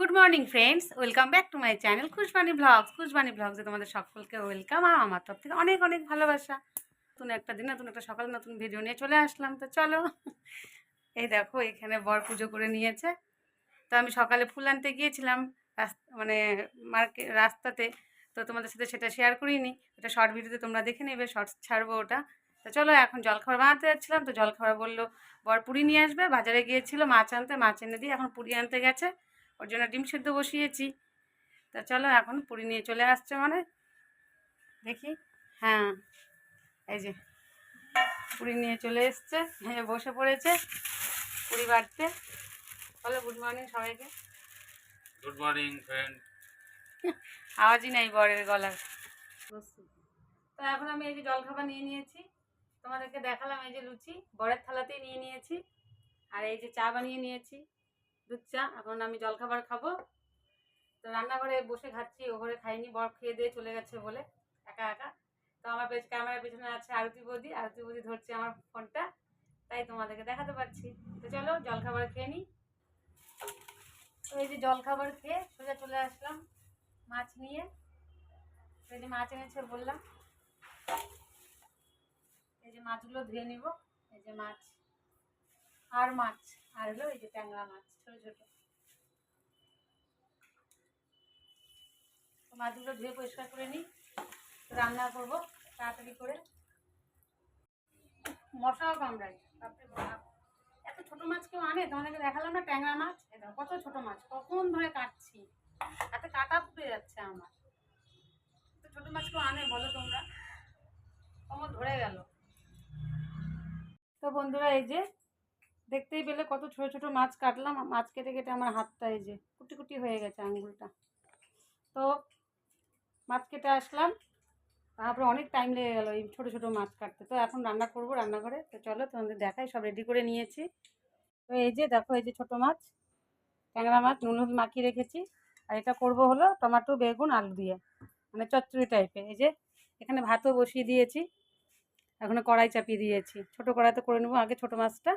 Good morning friends welcome back to my channel Khushbani vlogs Khushbani ব্লগসে তোমাদের সকলকে welcome আর আমার তরফ থেকে অনেক অনেক ভালোবাসা। নতুন একটা দিন, নতুন একটা সকাল, নতুন ভিডিও নিয়ে চলে আসলাম। তো চলো, এই দেখো, এখানে বর পুজো করে নিয়েছে। তো আমি সকালে ফুল আনতে গিয়েছিলাম মানে মার্কেট রাস্তাতে। তো তোমাদের সাথে সেটা শেয়ার করিনি। ওটা শর্ট ভিডিওতে তোমরা দেখে নেবে শর্টস ছাড়বো ওটা। তো চলো, এখন জলখাবার বানাতে যাচ্ছিলাম। তো জলখাবার বলল, বর পুরি নিয়ে আসবে। বাজারে গিয়েছিল মাছ আনতে, মাছ এনে দিয়ে এখন পুরি আনতে গেছে। ওর জন্য ডিম সেদ্ধ বসিয়েছি। তা চলো এখন পুরি নিয়ে চলে আসছে মানে। দেখি। হ্যাঁ। এই যে পুরি নিয়ে চলে এসছে। হ্যাঁ বসে পড়েছে পুরি বাড়তে। বলো গুড মর্নিং সবাইকে। গুড মর্নিং ফ্রেন্ড আওয়াজই নাই বরের গলার। তো এখন আমি এই যে জলখাবার নিয়ে নিয়েছি। তোমাদেরকে দেখালাম এই যে লুচি। বরের থালাতেই নিয়ে নিয়েছি। আর এই যে চা বানিয়ে নিয়েছি। দুধ চা, এখন আমি জলখাবার খাব। তো রান্নাঘরে বসে খাচ্ছি, ও ঘরে খাইনি বরফ খেয়ে দিয়ে চলে গেছে বলে, একা একা। তো আমার পেছ, ক্যামেরার পেছনে আছে আরতি বৌদি আরতি বৌদি ধরছে আমার ফোনটা, তাই তোমাদেরকে দেখাতে পারছি। তো চলো, জলখাবার খেয়ে নিই তো এই যে জলখাবার খেয়ে সোজা চলে আসলাম মাছ নিয়ে। এই যে মাছ এনেছে বললাম। এই যে মাছগুলো ধুয়ে নিব। এই যে মাছ। আর মাছ, আর হলো এই যে ট্যাংরা মাছ, ছোট ছোট। মাছগুলো ধুয়ে পরিষ্কার করে নিই, রান্না করব, তাড়াতাড়ি করে। মশাও কামড়ায় তারপরে এত ছোট মাছ কেউ আনে? তোমাদেরকে দেখালাম না ট্যাংরা মাছ? কত ছোট মাছ, কখন ধরে কাটছি। এত কাটা ফুটে যাচ্ছে আমার। এত ছোট মাছ কেউ আনে, বলো তোমরা। কমর ধরে গেল। তো বন্ধুরা, এই যে দেখতেই পেলে কত ছোট ছোট মাছ কাটলাম মাছ কেটে কেটে আমার হাতটা এই যে কুটি কুটি হয়ে গেছে আঙ্গুলটা। তো মাছ কেটে আসলাম, তারপরে অনেক টাইম লেগে গেল এই ছোটো ছোটো মাছ কাটতে। তো এখন রান্না করব রান্নাঘরে, তো চলো তোমাদের দেখাই, সব রেডি করে নিয়েছি। তো এই যে দেখো, এই যে ছোটো মাছ, ট্যাংরা মাছ, নুন হলুদ মাখিয়ে রেখেছি। আর এটা করব হলো টমেটো, বেগুন, আলু দিয়ে মানে চচ্চড়ি টাইপের এই যে এখানে ভাতও বসিয়ে দিয়েছি, এখানে কড়াই চাপিয়ে দিয়েছি। ছোটো কড়াইতে করে নেব আগে ছোটো মাছটা।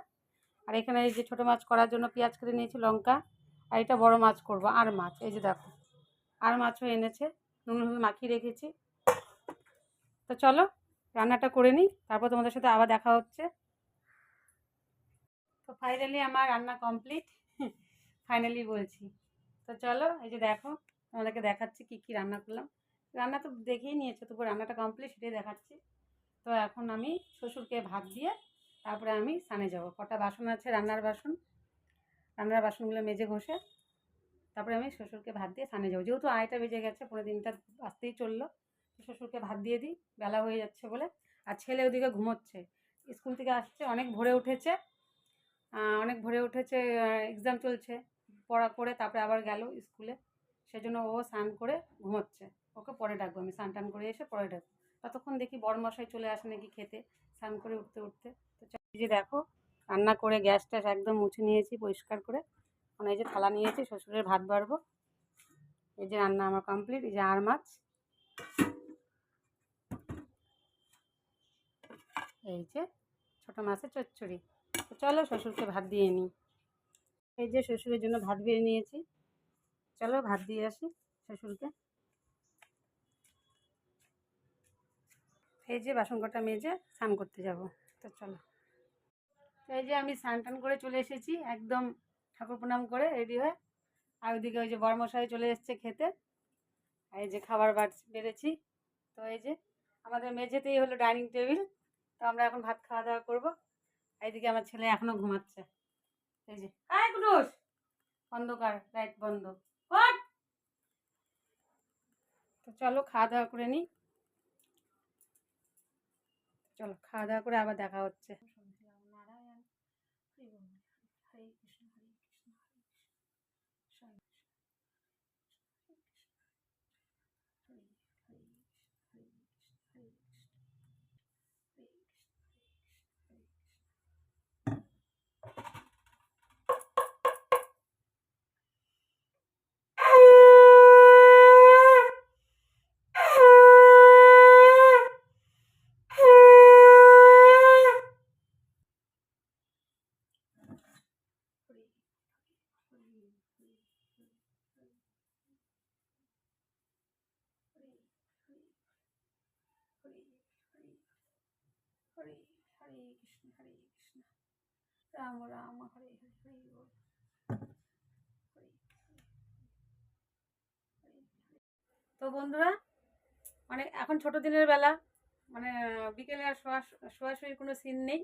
আর এখানে এই যে ছোটো মাছ করার জন্য পেঁয়াজ কেটে নিয়েছি, লঙ্কা, আর এটা বড় মাছ করব, আর মাছ, এই যে দেখো, আর মাছও এনেছে, নুন হলুদ মাখিয়ে রেখেছি। তো চলো, রান্নাটা করে নিই, তারপর তোমাদের সাথে আবার দেখা হচ্ছে। তো ফাইনালি আমার রান্না কমপ্লিট ফাইনালি বলছি। তো চলো, এই যে দেখো, তোমাদেরকে দেখাচ্ছি কী কী রান্না করলাম। রান্না তো দেখেই নিয়েছো তবু রান্নাটা কমপ্লিট সেটাই দেখাচ্ছি। তো এখন আমি শ্বশুরকে ভাত দিয়ে তারপরে আমি স্নানে যাব। কটা বাসন আছে? রান্নার বাসন। রান্নার বাসনগুলো মেজে ঘষে তারপরে আমি শ্বশুরকে ভাত দিয়ে স্নানে যাব। যেহেতু আড়াইটা বেজে গেছে পনেরো দিনটা আসতেই চলল শ্বশুরকে ভাত দিয়ে দিই। বেলা হয়ে যাচ্ছে বলে। আর ছেলে ওদিকে ঘুমোচ্ছে। স্কুল থেকে আসছে, অনেক ভোরে উঠেছে। অনেক ভোরে উঠেছে এক্সাম চলছে। পড়া করে তারপরে আবার গেল স্কুলে। সেজন্য ও স্নান করে ঘুমোচ্ছে। ওকে পরে ডাকবো আমি। স্নান টান করে এসে পরে ডাকবো। ততক্ষণ দেখি বড়মশাই চলে আসে নাকি খেতে, স্নান করে উঠতে উঠতে। তো যে দেখো, রান্না করে গ্যাস ট্যাস একদম মুছে নিয়েছি পরিষ্কার করে। এখন এই যে থালা নিয়েছি, শ্বশুরের ভাত বাড়বো। এই যে রান্না আমার কমপ্লিট এই যে আর মাছ। এই যে ছোটো মাছের চচ্চড়ি। তো চলো শ্বশুরকে ভাত দিয়ে নিই। এই যে শ্বশুরের জন্য ভাত বেড়ে নিয়েছি। চলো ভাত দিয়ে আসি শ্বশুরকে। এই যে বাসন কটা মেজে স্নান করতে যাব। তো চলো। এই যে আমি স্নান টান করে চলে এসেছি, একদম ঠাকুর প্রণাম করে রেডি হয়ে। আর ওইদিকে ওই যে বড়মশাই চলে এসছে খেতে। এই যে খাবার বাড় বেড়েছি। তো এই যে আমাদের মেঝেতেই হলো ডাইনিং টেবিল। তো আমরা এখন ভাত খাওয়া দাওয়া করব। এইদিকে আমার ছেলে এখনও ঘুমাচ্ছে। এই যে আয় কুটুস! অন্ধকার, লাইট বন্ধ! তো চলো খাওয়া দাওয়া করে নিই। চলো খাওয়া দাওয়া করে আবার দেখা হচ্ছে হরে হরে কৃষ্ণ হরে কৃষ্ণ। রাম রাম, হরে হরে হরে বল। তো বন্ধুরা মানে এখন ছোট দিনের বেলা মানে বিকেলে আর শোয়া শোয়াশুয়ির কোনো সিন নেই।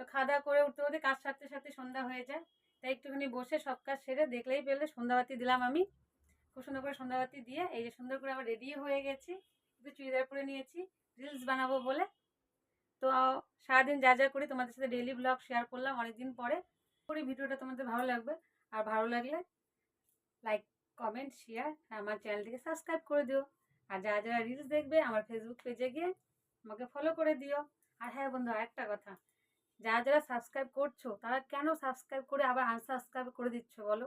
তো খাওয়া দাওয়া করে উঠতে উঠতে কাজ সারতে সারতে সন্ধ্যা হয়ে যায়। তাই একটুখানি বসে সব কাজ সেরে দেখলেই পেলে সন্ধ্যাবাতি দিলাম আমি। খুব সুন্দর করে সন্ধ্যাবাতি দিয়ে, এই যে সুন্দর করে আবার রেডি হয়ে গেছি। একটু চুড়িদার পরে নিয়েছি রিলস বানাবো বলে। তো সারাদিন যা যা করি তোমাদের সাথে ডেইলি ব্লগ শেয়ার করলাম, অনেকদিন পরে করি ভিডিওটা তোমাদের ভালো লাগবে। আর ভালো লাগলে লাইক কমেন্ট শেয়ার আমার চ্যানেলটিকে সাবস্ক্রাইব করে দিও। আর যারা যারা রিলস দেখবে, আমার ফেসবুক পেজে গিয়ে আমাকে ফলো করে দিও। আর হ্যাঁ বন্ধু, আরেকটা কথা, যারা যারা সাবস্ক্রাইব করছ, তারা কেন সাবস্ক্রাইব করে আবার আনসাবস্ক্রাইব করে দিচ্ছ বলো?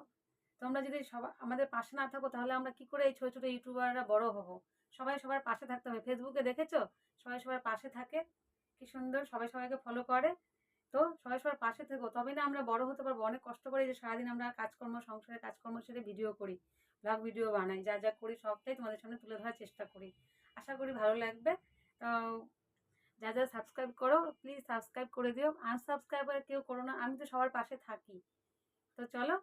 তোমরা যদি সবাই আমাদের পাশে না থাকো, তাহলে আমরা কি করে এই ছোটো ছোটো ইউটিউবাররা বড় হব? সবাই সবার পাশে থাকতে হবে। ফেসবুকে দেখেছ? সবাই সবার পাশে থাকে। কি সুন্দর সবাই সবাইকে ফলো করে। তো সবাই সবার পাশে থেকো। তবে না আমরা বড় হতে পারব। অনেক কষ্ট করে যে সারাদিন আমরা কাজকর্ম, সংসারে কাজকর্ম সেরে ভিডিও করি ব্লগ ভিডিও বানাই, যা যা করি সবটাই তোমাদের সামনে তুলে ধরার চেষ্টা করি। আশা করি ভালো লাগবে। তো যা যা সাবস্ক্রাইব করো প্লিজ সাবস্ক্রাইব করে দিও। আনসাবস্ক্রাইব কেউ করো না, আমি তো সবার পাশে থাকি। তো চলো,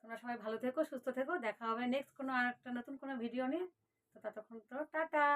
তোমরা সবাই ভালো থেকো, সুস্থ থেকো। দেখা হবে নেক্সট কোনো আর একটা নতুন কোনো ভিডিও নিয়ে। তো ততক্ষণ তো টাটা।